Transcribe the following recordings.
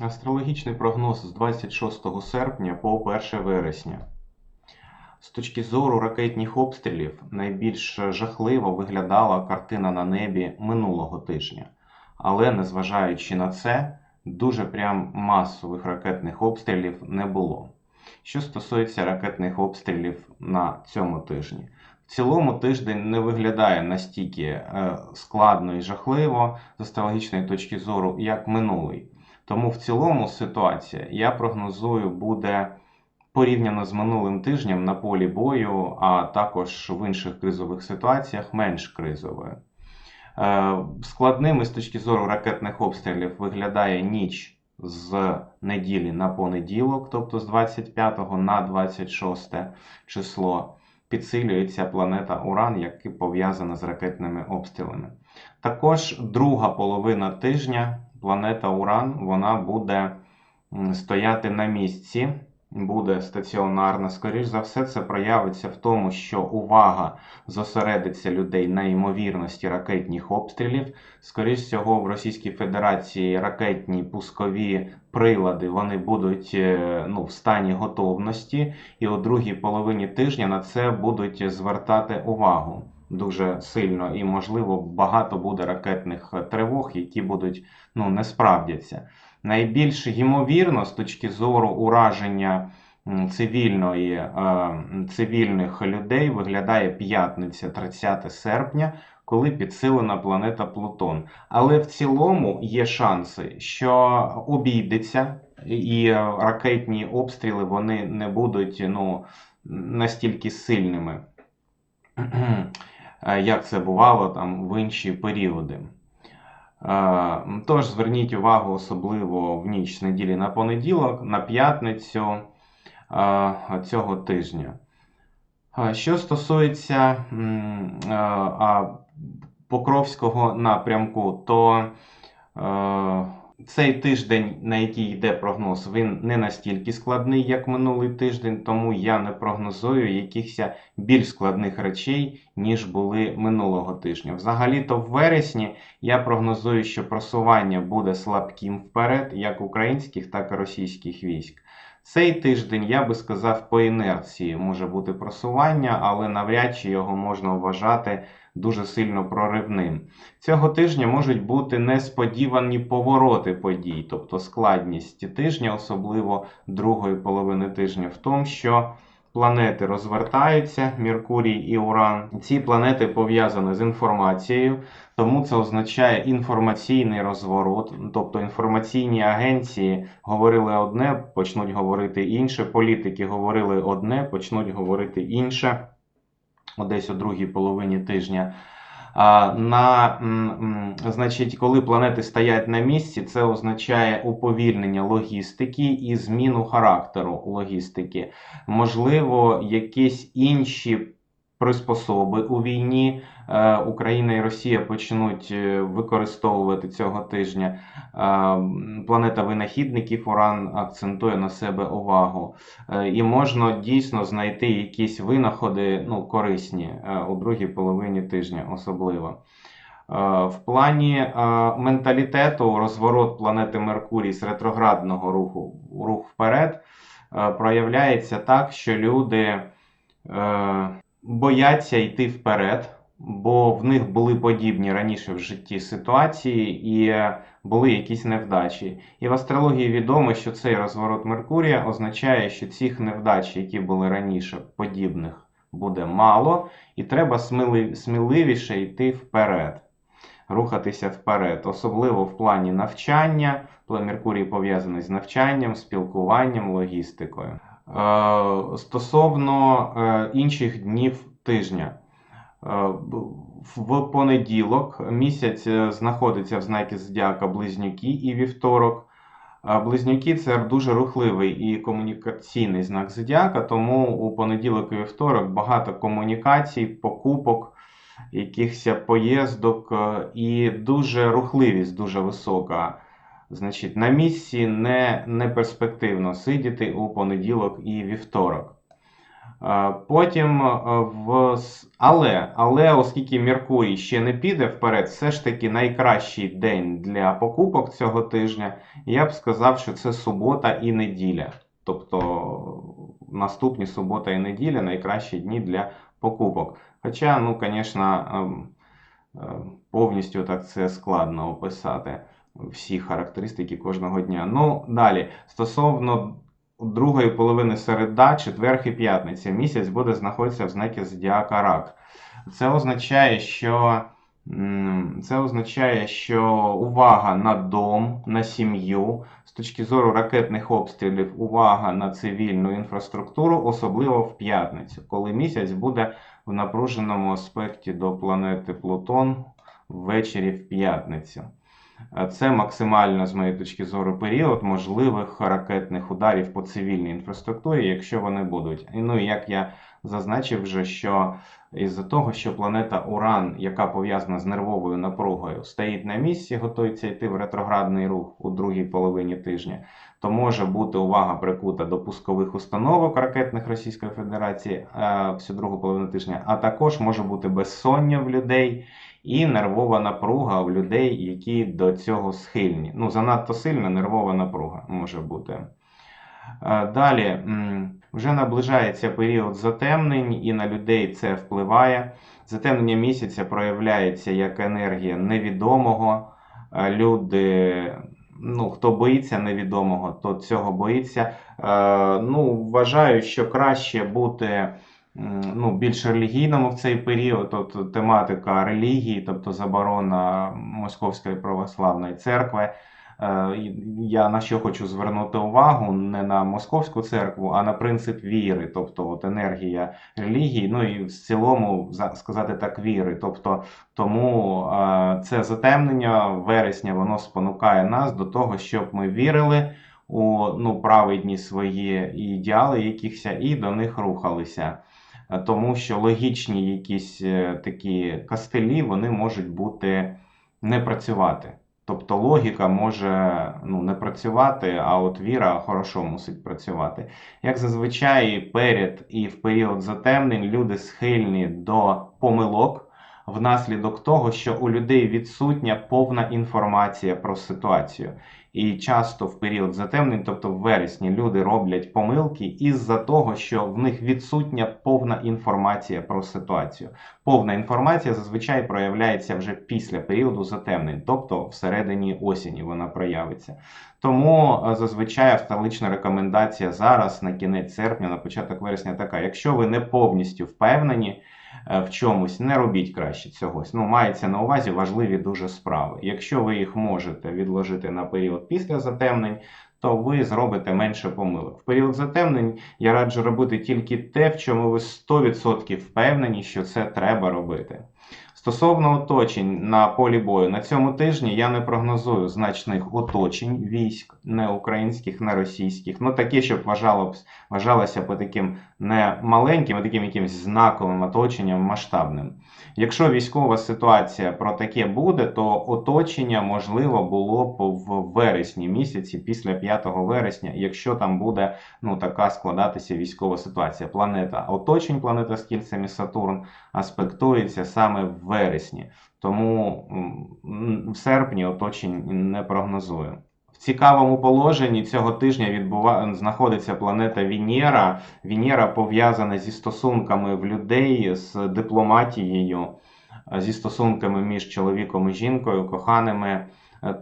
Астрологічний прогноз з 26 серпня по 1 вересня. З точки зору ракетних обстрілів найбільш жахливо виглядала картина на небі минулого тижня. Але незважаючи на це, дуже прям масових ракетних обстрілів не було. Що стосується ракетних обстрілів на цьому тижні, в цілому тиждень не виглядає настільки е, складно і жахливо з астрологічної точки зору, як минулий. Тому в цілому ситуація, я прогнозую, буде порівняно з минулим тижнем на полі бою, а також в інших кризових ситуаціях менш кризовою. Е, Складними з точки зору ракетних обстрілів виглядає ніч з неділі на понеділок, тобто з 25 на 26 число. Підсилюється планета Уран, яка пов'язана з ракетними обстрілами. Також друга половина тижня планета Уран вона буде стояти на місці, буде стаціонарна. Скоріш за все, це проявиться в тому, що увага зосередиться людей на ймовірності ракетних обстрілів. Скоріш всього, в Російській Федерації ракетні пускові прилади вони будуть е, ну, в стані готовності, і у другій половині тижня на це будуть звертати увагу дуже сильно, і, можливо, багато буде ракетних тривог, які будуть ну, не справдяться. Найбільш ймовірно, з точки зору ураження цивільної, е, цивільних людей, виглядає п'ятниця, 30 серпня, коли підсилена планета Плутон. Але в цілому є шанси, що обійдеться, і ракетні обстріли вони не будуть ну, настільки сильними. Е, як це бувало там в інші періоди. Е, Тож зверніть увагу особливо в ніч з неділі на понеділок, на п'ятницю е, цього тижня. Що стосується Покровського напрямку, то цей тиждень, на який йде прогноз, він не настільки складний, як минулий тиждень, тому я не прогнозую якихось більш складних речей, ніж були минулого тижня. Взагалі-то в вересні я прогнозую, що просування буде слабким вперед, як українських, так і російських військ. Цей тиждень, я би сказав, по інерції може бути просування, але навряд чи його можна вважати дуже сильно проривним. Цього тижня можуть бути несподівані повороти подій, тобто складність тижня, особливо другої половини тижня, в тому, що планети розвертаються, Меркурій і Уран. Ці планети пов'язані з інформацією, тому це означає інформаційний розворот, тобто інформаційні агенції говорили одне, почнуть говорити інше, політики говорили одне, почнуть говорити інше десь у другій половині тижня. На, значить, коли планети стоять на місці, це означає уповільнення логістики і зміну характеру логістики. Можливо, якісь інші приспособи у війні е, Україна і Росія почнуть е, використовувати цього тижня. Е, Планета винахідників Уран акцентує на себе увагу. І можна дійсно знайти якісь винаходи ну, корисні у другій половині тижня, особливо. В плані менталітету розворот планети Меркурій з ретроградного руху рух вперед проявляється так, що люди бояться йти вперед, бо в них були подібні раніше в житті ситуації і е, були якісь невдачі. І в астрології відомо, що цей розворот Меркурія означає, що цих невдач, які були раніше подібних, буде мало, і треба сміливіше йти вперед, рухатися вперед, особливо в плані навчання. Меркурій пов'язаний з навчанням, спілкуванням, логістикою. Е, Стосовно е, інших днів тижня. Е, В понеділок місяць знаходиться в знакі зодіака Близнюки і вівторок. Близнюки це дуже рухливий і комунікаційний знак зодіака, тому у понеділок і вівторок багато комунікацій, покупок, якихось поїздок і дуже рухливість дуже висока. Значить, на місці не, не перспективно сидіти у понеділок і вівторок. Е, Потім е, в але, але оскільки Меркурій ще не піде вперед, все ж таки найкращий день для покупок цього тижня. Я б сказав, що це субота і неділя. Тобто наступні субота і неділя найкращі дні для покупок. Хоча, ну, звісно, ем, е, повністю так це складно описати всі характеристики кожного дня. Ну, далі, стосовно другої половини середа, четверг і п'ятниця, місяць буде знаходитися в знакі Зодіака Рак. Це означає, що. Це означає, що увага на дом, на сім'ю, з точки зору ракетних обстрілів, увага на цивільну інфраструктуру, особливо в п'ятницю, коли місяць буде в напруженому аспекті до планети Плутон ввечері в п'ятницю. Е, Це максимально, з моєї точки зору, період можливих ракетних ударів по цивільній інфраструктурі, якщо вони будуть. І, Ну як я зазначив вже, що із-за того, що планета Уран, яка пов'язана з нервовою напругою, стоїть на місці, готується йти в ретроградний рух у другій половині тижня, то може бути увага прикута до пускових установок ракетних Російської Федерації е, всю другу половину тижня, а також може бути безсоння в людей і нервова напруга в людей, які до цього схильні. Ну, занадто сильна нервова напруга може бути. Е, Далі, вже наближається період затемнень, і на людей це впливає. Затемнення місяця проявляється як енергія невідомого. Е, Люди, ну, хто боїться невідомого, то цього боїться. Е, Ну, вважаю, що краще бути ну, більш релігійному в цей період. От тематика релігії, тобто заборона Московської православної церкви. Е, Я на що хочу звернути увагу не на московську церкву, а на принцип віри, тобто от енергія релігії, ну і в цілому за- сказати так віри. Тобто тому е, це затемнення вересня воно спонукає нас до того, щоб ми вірили у ну, праведні свої ідеали якихось і до них рухалися. Е, Тому що логічні якісь е, такі кастелі вони можуть бути не працювати. Тобто логіка може ну, не працювати, а от віра хорошо мусить працювати. Як зазвичай, перед і в період затемнень люди схильні до помилок внаслідок того, що у людей відсутня повна інформація про ситуацію. І часто в період затемнень, тобто в вересні, люди роблять помилки із-за того, що в них відсутня повна інформація про ситуацію. Повна інформація зазвичай проявляється вже після періоду затемнень, тобто всередині осені вона проявиться. Тому е, зазвичай автолична рекомендація зараз на кінець серпня, на початок вересня така: якщо ви не повністю впевнені в чомусь, не робіть краще цьогось. Ну, мається на увазі важливі дуже справи. Якщо ви їх можете відложити на період після затемнень, то ви зробите менше помилок. В період затемнень я раджу робити тільки те, в чому ви 100% впевнені, що це треба робити. Стосовно оточень на полі бою, на цьому тижні я не прогнозую значних оточень військ, не українських, не російських. Ну такі, щоб вважало вважалося б таким не маленьким, а таким якимось знаковим оточенням масштабним. Якщо військова ситуація про таке буде, то оточення можливо було б в вересні місяці, після 5 вересня, якщо там буде ну така складатися військова ситуація. Планета оточень, планета з кільцями Сатурн аспектується саме в вересні. Тому в серпні оточень не прогнозую. В цікавому положенні цього тижня відбува... знаходиться планета Венера. Венера пов'язана зі стосунками в людей, з дипломатією, зі стосунками між чоловіком і жінкою, коханими.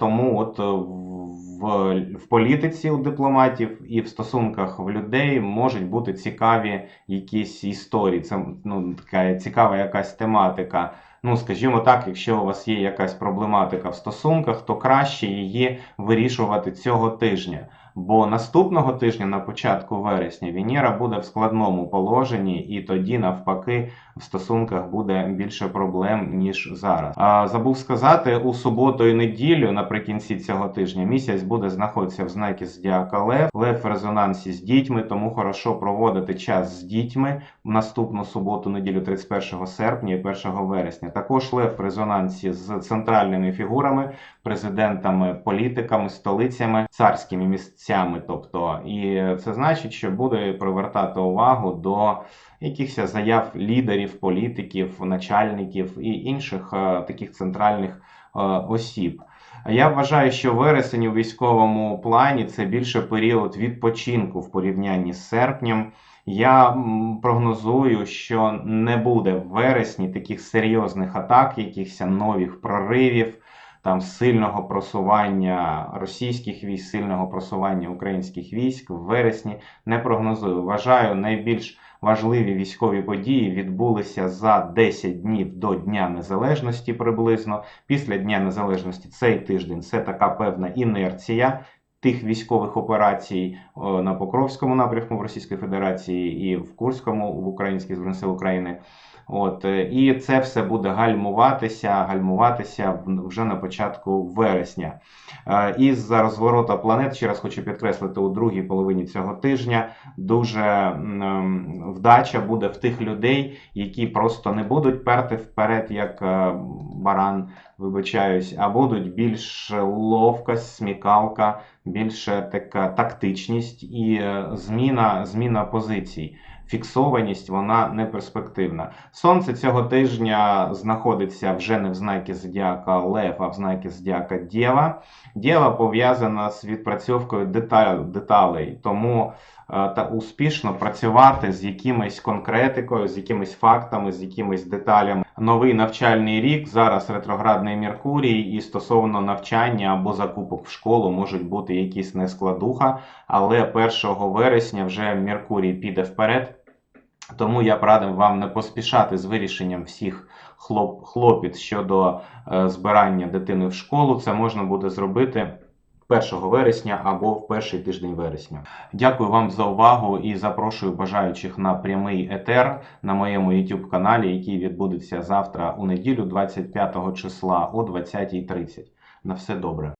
Тому от е, в, в політиці у дипломатів і в стосунках в людей можуть бути цікаві якісь історії. Це ну, така цікава якась тематика. Ну, скажімо так, якщо у вас є якась проблематика в стосунках, то краще її вирішувати цього тижня. Бо наступного тижня, на початку вересня, Венера буде в складному положенні, і тоді, навпаки, в стосунках буде більше проблем, ніж зараз. А, забув сказати, у суботу і неділю, наприкінці цього тижня, місяць буде знаходитися в знакі Зодіака Лев. Лев в резонансі з дітьми, тому хорошо проводити час з дітьми в наступну суботу, неділю 31 серпня і 1 вересня. Також Лев в резонансі з центральними фігурами, президентами, політиками, столицями, царськими місцями місяцями. Тобто, і це значить, що буде привертати увагу до якихось заяв лідерів, політиків, начальників і інших е, таких центральних е, осіб. Я вважаю, що вересень у військовому плані це більше період відпочинку в порівнянні з серпнем. Я прогнозую, що не буде в вересні таких серйозних атак, якихось нових проривів, там сильного просування російських військ, сильного просування українських військ в вересні не прогнозую. Вважаю, найбільш важливі військові події відбулися за 10 днів до Дня Незалежності приблизно. Після Дня Незалежності цей тиждень це така певна інерція тих військових операцій на Покровському напрямку в Російської Федерації і в Курському в Українських Збройних сил України. От е, і це все буде гальмуватися, гальмуватися вже на початку вересня. Е, Із-за розворота планет, ще раз хочу підкреслити, у другій половині цього тижня дуже вдача буде в тих людей, які просто не будуть перти вперед, як е, баран, вибачаюсь, а будуть більш ловкость, смікалка, більше така тактичність і е, зміна, зміна позицій. Фіксованість вона не перспективна. Сонце цього тижня знаходиться вже не в знакі зодіака Лев, а в знакі зодіака Дєва. Дєва пов'язана з відпрацьовкою деталей, тому е, та успішно працювати з якимось конкретикою, з якимись фактами, з якимись деталями. Новий навчальний рік зараз ретроградний Меркурій, і стосовно навчання або закупок в школу можуть бути якісь нескладуха, але 1 вересня вже Меркурій піде вперед. Тому я б радив вам не поспішати з вирішенням всіх хлоп, хлопіт щодо е, збирання дитини в школу. Це можна буде зробити 1 вересня або в перший тиждень вересня. Дякую вам за увагу і запрошую бажаючих на прямий етер на моєму YouTube каналі, який відбудеться завтра у неділю, 25 числа о 20.30. На все добре.